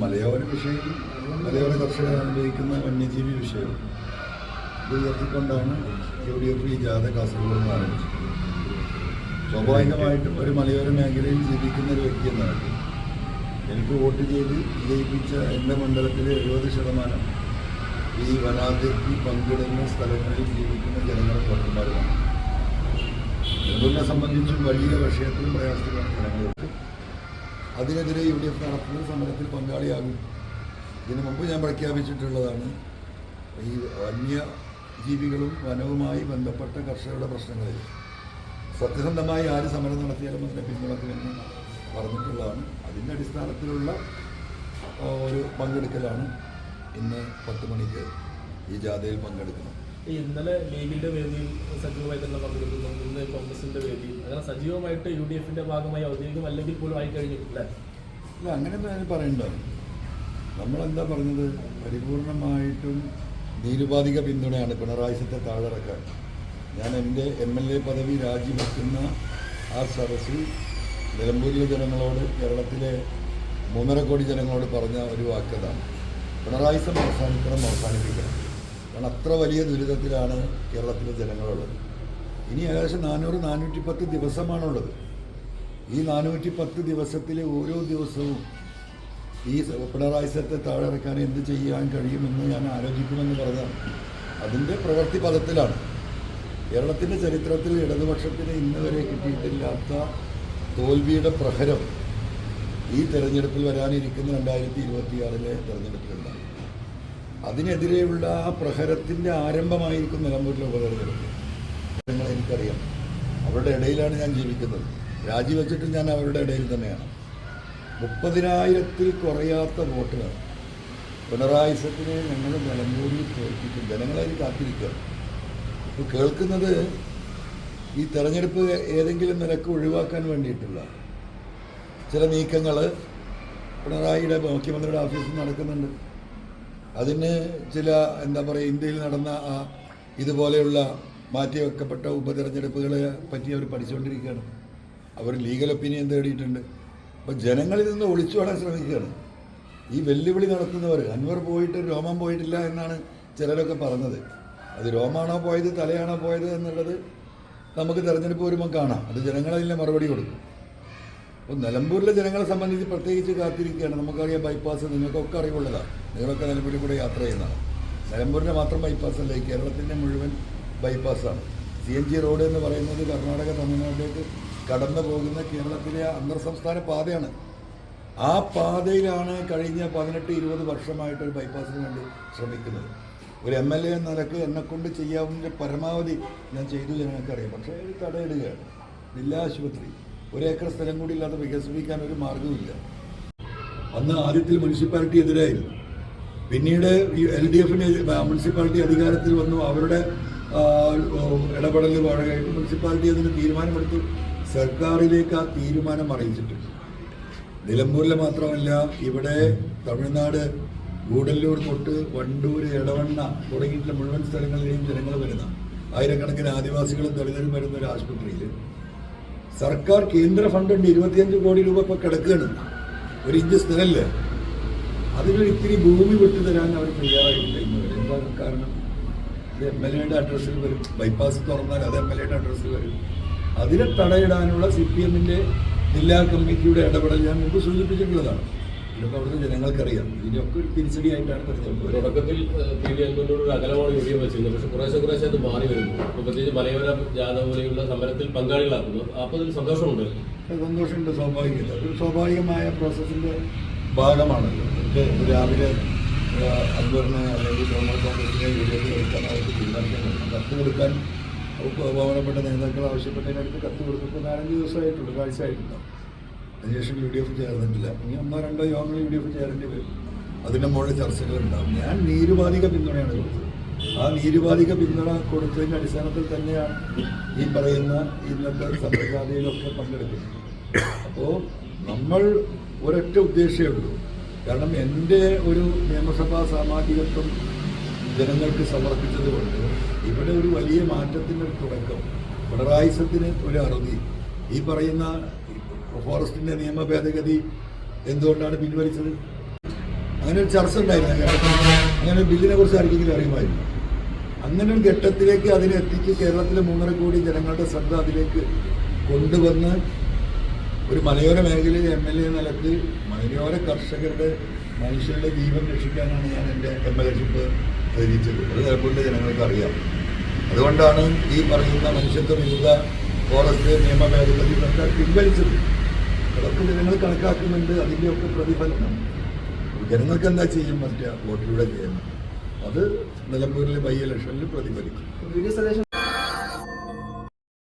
മലയോര വിഷയം മലയോര കർഷകർ അനുഭവിക്കുന്ന വന്യജീവി വിഷയം. ഇത് ഉയർത്തിക്കൊണ്ടാണ് യു ഡി എഫ് ഈ ജാഥ കാസർഗോഡ് ആരംഭിച്ചത്. സ്വാഭാവികമായിട്ടും ഒരു മലയോര മേഖലയിൽ ജീവിക്കുന്ന ഒരു വ്യക്തി എന്നാണ് എനിക്ക് വോട്ട് ചെയ്ത് വിജയിപ്പിച്ച എന്റെ മണ്ഡലത്തിലെ എഴുപത് ശതമാനം ഈ വനാതിർത്തി പങ്കിടുന്ന സ്ഥലങ്ങളിൽ ജീവിക്കുന്ന ജനങ്ങളും വോട്ടർമാരുമാണ്. നെല്ലൂരിനെ സംബന്ധിച്ചും വലിയ വിഷയത്തിലും പ്രയാസത്തിലാണ് ജനങ്ങൾക്ക് അതിനെതിരെ യു ഡി എഫ് നടത്തുന്ന സമരത്തിൽ പങ്കാളിയാകും. ഇതിനു മുമ്പ് ഞാൻ പ്രഖ്യാപിച്ചിട്ടുള്ളതാണ് ഈ വന്യജീവികളും വനവുമായി ബന്ധപ്പെട്ട കർഷകരുടെ പ്രശ്നങ്ങളിൽ. സത്യസന്ധമായി ആര് സമരം നടത്തിയാലും അതിനെ പിന്തുണക്കുമെന്ന് പറഞ്ഞിട്ടുള്ളതാണ്. അതിന്റെ അടിസ്ഥാനത്തിലുള്ള ഒരു പങ്കെടുക്കലാണ് ഇന്ന് പത്ത് മണിക്ക് ഈ ജാഥയിൽ പങ്കെടുക്കുന്നത്. ഇന്നലെ ലീഗിന്റെ വേദിയിൽ സജീവമായി തന്നെ പങ്കെടുക്കുന്നു. ഇന്ന് കോൺഗ്രസിന്റെ വേദിയിൽ. അങ്ങനെ സജീവമായിട്ട് യു ഡി എഫിന്റെ ഭാഗമായി ഔദ്യോഗികം അല്ലെങ്കിൽ പോലും ആയി കഴിഞ്ഞിട്ടില്ല. അല്ല അങ്ങനെയൊന്നും ഞാൻ പറയണ്ട. നമ്മളെന്താ പറഞ്ഞത്? പരിപൂർണമായിട്ടും നിരുപാധിക പിന്തുണയാണ് പിണറായി സത്തെ താഴെറക്കാൻ ഞാൻ എന്റെ എം എൽ എ പദവി രാജിവെക്കുന്ന ആ സദസ്സിൽ നിലമ്പൂരിലെ ജനങ്ങളോട് കേരളത്തിലെ മൂന്നര കോടി ജനങ്ങളോട് പറഞ്ഞ ഒരു വാക്കതാണ് പിണറായി സം അവസാനിക്കണം അവസാനിപ്പിക്കണം. കാരണം അത്ര വലിയ ദുരിതത്തിലാണ് കേരളത്തിലെ ജനങ്ങളുള്ളത്. ഇനി ഏകദേശം നാനൂറ് നാനൂറ്റി പത്ത് ദിവസമാണുള്ളത്. ഈ നാനൂറ്റി പത്ത് ദിവസത്തിലെ ഓരോ ദിവസവും ഈ പിണറായി സത്തെ താഴെ ഇറക്കാൻ എന്ത് ചെയ്യാൻ കഴിയുമെന്ന് ഞാൻ ആലോചിക്കുമെന്ന് പറഞ്ഞാൽ അതിന്റെ പ്രവൃത്തി പദത്തിലാണ്. കേരളത്തിന്റെ ചരിത്രത്തിൽ ഇടതുപക്ഷത്തിന് ഇന്ന് വരെ കിട്ടിയിട്ടില്ലാത്ത തോൽവിയുടെ പ്രഹരം ഈ തെരഞ്ഞെടുപ്പിൽ വരാനിരിക്കുന്ന രണ്ടായിരത്തി ഇരുപത്തിയാറിലെ തെരഞ്ഞെടുപ്പിലുണ്ടാകും അതിനെതിരെയുള്ള ആ പ്രഹരത്തിന്റെ ആരംഭമായിരിക്കും നിലമ്പൂരിലെ ഉപതെരഞ്ഞെടുപ്പ്. എനിക്കറിയാം. അവരുടെ ഇടയിലാണ് ഞാൻ ജീവിക്കുന്നത്. രാജിവെച്ചിട്ടും ഞാൻ അവരുടെ ഇടയിൽ തന്നെയാണ്. മുപ്പതിനായിരത്തിൽ കുറയാത്ത വോട്ടുകൾ പിണറായി സത്തിനെ ഞങ്ങൾ നിലമ്പൂരിൽ തോൽപ്പിക്കും. ജനങ്ങളതിന് കാത്തിരിക്കുക. ഇപ്പോൾ കേൾക്കുന്നത് ഈ തെരഞ്ഞെടുപ്പ് ഏതെങ്കിലും നിലയ്ക്ക് ഒഴിവാക്കാൻ വേണ്ടിയിട്ടുള്ള ചില നീക്കങ്ങൾ പിണറായിയുടെ മുഖ്യമന്ത്രിയുടെ ഓഫീസിൽ നടക്കുന്നുണ്ട്. അതിന് ചില എന്താ പറയുക ഇന്ത്യയിൽ നടന്ന ആ ഇതുപോലെയുള്ള മാറ്റിവെക്കപ്പെട്ട ഉപതെരഞ്ഞെടുപ്പുകളെ പറ്റി അവർ പഠിച്ചുകൊണ്ടിരിക്കുകയാണ്. അവർ ലീഗൽ ഒപ്പീനിയൻ തേടിയിട്ടുണ്ട്. അപ്പോൾ ജനങ്ങളിൽ നിന്ന് ഒളിച്ചോടാൻ ശ്രമിക്കുകയാണ്. ഈ വെല്ലുവിളി നടത്തുന്നവർ അൻവർ പോയിട്ട് രോമം പോയിട്ടില്ല എന്നാണ് ചിലരൊക്കെ പറഞ്ഞത്. അത് രോമാണോ പോയത് തലയാണോ പോയത് എന്നുള്ളത് നമുക്ക് തെരഞ്ഞെടുപ്പ് വരുമ്പോൾ കാണാം. അത് ജനങ്ങളതിന്റെ മറുപടി കൊടുക്കും. അപ്പോൾ നിലമ്പൂരിലെ ജനങ്ങളെ സംബന്ധിച്ച് പ്രത്യേകിച്ച് കാത്തിരിക്കുകയാണ്. നമുക്കറിയാം ബൈപ്പാസ് നിങ്ങൾക്കൊക്കെ അറിവുള്ളതാണ് നിങ്ങളൊക്കെ നിലമ്പൂരിൽ കൂടെ യാത്ര ചെയ്യുന്നതാണ്. നിലമ്പൂരിന്റെ മാത്രം ബൈപ്പാസ് അല്ല കേരളത്തിന്റെ മുഴുവൻ ബൈപ്പാസാണ് സി എൻ ജി റോഡ് എന്ന് പറയുന്നത് കർണാടക തമിഴ്നാട്ടിലേക്ക് കടന്നു പോകുന്ന കേരളത്തിലെ അന്തർ സംസ്ഥാന പാതയാണ്. ആ പാതയിലാണ് കഴിഞ്ഞ പതിനെട്ട് ഇരുപത് വർഷമായിട്ട് ഒരു ബൈപ്പാസിന് വേണ്ടി ശ്രമിക്കുന്നത്. ഒരു എം എൽ എ എന്ന നിലയ്ക്ക് എന്നെക്കൊണ്ട് ചെയ്യാവുന്ന പരമാവധി ഞാൻ ചെയ്തു ജനങ്ങൾക്കറിയാം പക്ഷേ തടയിടുകയാണ്. ജില്ലാ ആശുപത്രി. ഒരു ഏക്കർ സ്ഥലം കൂടി ഇല്ലാതെ വികസിപ്പിക്കാൻ ഒരു മാർഗവുമില്ല അന്ന് ആദ്യത്തിൽ മുനിസിപ്പാലിറ്റി എതിരായിരുന്നു. പിന്നീട് ഈ എൽ ഡി എഫിന് മുനിസിപ്പാലിറ്റി അധികാരത്തിൽ വന്നു. അവരുടെ ഇടപെടൽ വഴകായിട്ട് മുനിസിപ്പാലിറ്റി അതിന് തീരുമാനമെടുത്തു. സർക്കാരിലേക്ക് ആ തീരുമാനം അറിയിച്ചിട്ടുണ്ട് നിലമ്പൂരിലെ മാത്രമല്ല ഇവിടെ തമിഴ്നാട് ഗൂഡല്ലൂർ തൊട്ട് വണ്ടൂർ എടവണ്ണ തുടങ്ങിയിട്ടുള്ള മുഴുവൻ സ്ഥലങ്ങളിലെയും ജനങ്ങൾ വരുന്ന ആയിരക്കണക്കിന് ആദിവാസികളും ദളിതരും വരുന്ന ഒരു ആശുപത്രിയിൽ സർക്കാർ കേന്ദ്ര ഫണ്ടുണ്ട് ഇരുപത്തിയഞ്ച് കോടി രൂപ ഇപ്പോൾ കിടക്കുകയാണ്. ഒരു ഇഞ്ച് സ്ഥലമല്ലേ അതിനൊരു ഇത്തിരി ഭൂമി വിട്ടു തരാൻ അവർ തയ്യാറായിട്ടുണ്ട് ഇന്ന് വരെ. എന്താ കാരണം? ഇത് എം എൽ എയുടെ അഡ്രസ്സിൽ വരും. ബൈപ്പാസ് തുറന്നാൽ അത് എം എൽ എയുടെ അഡ്രസ്സിൽ വരും. അതിനെ തടയിടാനുള്ള സി പി എമ്മിന്റെ ജില്ലാ കമ്മിറ്റിയുടെ ഇടപെടൽ ഞാൻ മുമ്പ് സൂചിപ്പിച്ചിട്ടുള്ളതാണ്. ഇതൊക്കെ അവിടുത്തെ ജനങ്ങൾക്കറിയാം. ഇതിന്റെയൊക്കെ ഒരു തിരിച്ചടിയായിട്ടാണ് തെരഞ്ഞെടുപ്പ്. തുടക്കത്തിൽ പി ഡി അൻപനോട് ഒരു അകലമാണ് യു ഡി എഫ് വെച്ചിരുന്നത്. പക്ഷെ കുറേശ്ശെ കുറേശ്ശെ അത് മാറി വരുന്നു. ഇപ്പൊ പ്രത്യേകിച്ച് മലയോര ജാഥ പോലെയുള്ള സമരത്തിൽ പങ്കാളികളാക്കുന്നു അപ്പോൾ അതിൽ സന്തോഷമുണ്ട്. സന്തോഷമുണ്ട് സ്വാഭാവികമല്ല. ഒരു സ്വാഭാവികമായ പ്രോസസ്സിന്റെ ഭാഗമാണല്ലോ രാവിലെ അക്ബറിനെ അല്ലെങ്കിൽ തൃണമൂൽ കോൺഗ്രസിനെ യു ഡി എഫ് എടുക്കാൻ അവർക്ക് തീരുമാനിക്കാൻ കത്ത് കൊടുക്കാൻ ബഹുമാനപ്പെട്ട നേതാക്കൾ ആവശ്യപ്പെട്ടതിനടുത്ത് കത്ത് കൊടുത്തപ്പോൾ നാലഞ്ച് ദിവസമായിട്ടുള്ളൂ ഒരാഴ്ചയായിട്ടുണ്ടാവും. അതിനുശേഷം യു ഡി എഫ് ചേർന്നിട്ടില്ല. ഇനി ഒന്നോ രണ്ടോ യോഗങ്ങൾ യു ഡി എഫ് ചേരേണ്ടി വരും. അതിന്റെ മുകളിൽ ചർച്ചകളുണ്ടാവും. ഞാൻ നീരുപാധിക പിന്തുണയാണ് കൊടുത്തത്. ആ നീരുപാധിക പിന്തുണ കൊടുത്തതിന്റെ അടിസ്ഥാനത്തിൽ തന്നെയാണ് ഈ പറയുന്ന ഇന്നത്തെ സമ്പ്രദായയിലൊക്കെ പങ്കെടുക്കുന്നത്. അപ്പോൾ നമ്മൾ ഒരൊറ്റ ഉദ്ദേശമേ ഉള്ളൂ. കാരണം എന്റെ ഒരു നിയമസഭാ സാമാജികത്വം ജനങ്ങൾക്ക് സമർപ്പിച്ചതുകൊണ്ട് ഇവിടെ ഒരു വലിയ മാറ്റത്തിന്റെ തുടക്കം പിണറായിസത്തിന് ഒരു അറുതി. ഈ പറയുന്ന ഫോറസ്റ്റിന്റെ നിയമ ഭേദഗതി എന്തുകൊണ്ടാണ് പിൻവലിച്ചത്? അങ്ങനെ ഒരു ചർച്ച ഉണ്ടായിരുന്നു. അങ്ങനെ ബില്ലിനെ കുറിച്ച് ആർക്കെങ്കിലും അറിയുമായിരുന്നു? അങ്ങനെ ഒരു ഘട്ടത്തിലേക്ക് അതിനെ എത്തിച്ച് കേരളത്തിലെ മൂന്നര കോടി ജനങ്ങളുടെ ശ്രദ്ധ അതിലേക്ക് കൊണ്ടുവന്ന് ഒരു മലയോര മേഖലയിൽ എം എൽ എ നിലയ്ക്ക് മലയോര കർഷകരുടെ മനുഷ്യരുടെ ജീവൻ രക്ഷിക്കാനാണ് ഞാൻ എന്റെ എം എൽ എ ഷിപ്പ് ധരിച്ചത് അത് ചിലപ്പോൾ ജനങ്ങൾക്ക് അറിയാം. അതുകൊണ്ടാണ് ഈ പറയുന്ന മനുഷ്യത്വ വിരുദ്ധ ഫോറസ്റ്റ് നിയമ ഭേദഗതി പിൻവലിച്ചത്. അതൊക്കെ ജനങ്ങൾ കണക്കാക്കുന്നുണ്ട് അതിന്റെയൊക്കെ പ്രതിഫലനം. ജനങ്ങൾക്ക് എന്താ ചെയ്യും? മറ്റേ വോട്ടിലൂടെ ചെയ്യുന്നത്. അത് നിലമ്പൂരിലെ ബൈ ഇലക്ഷനിൽ പ്രതിഫലിക്കും.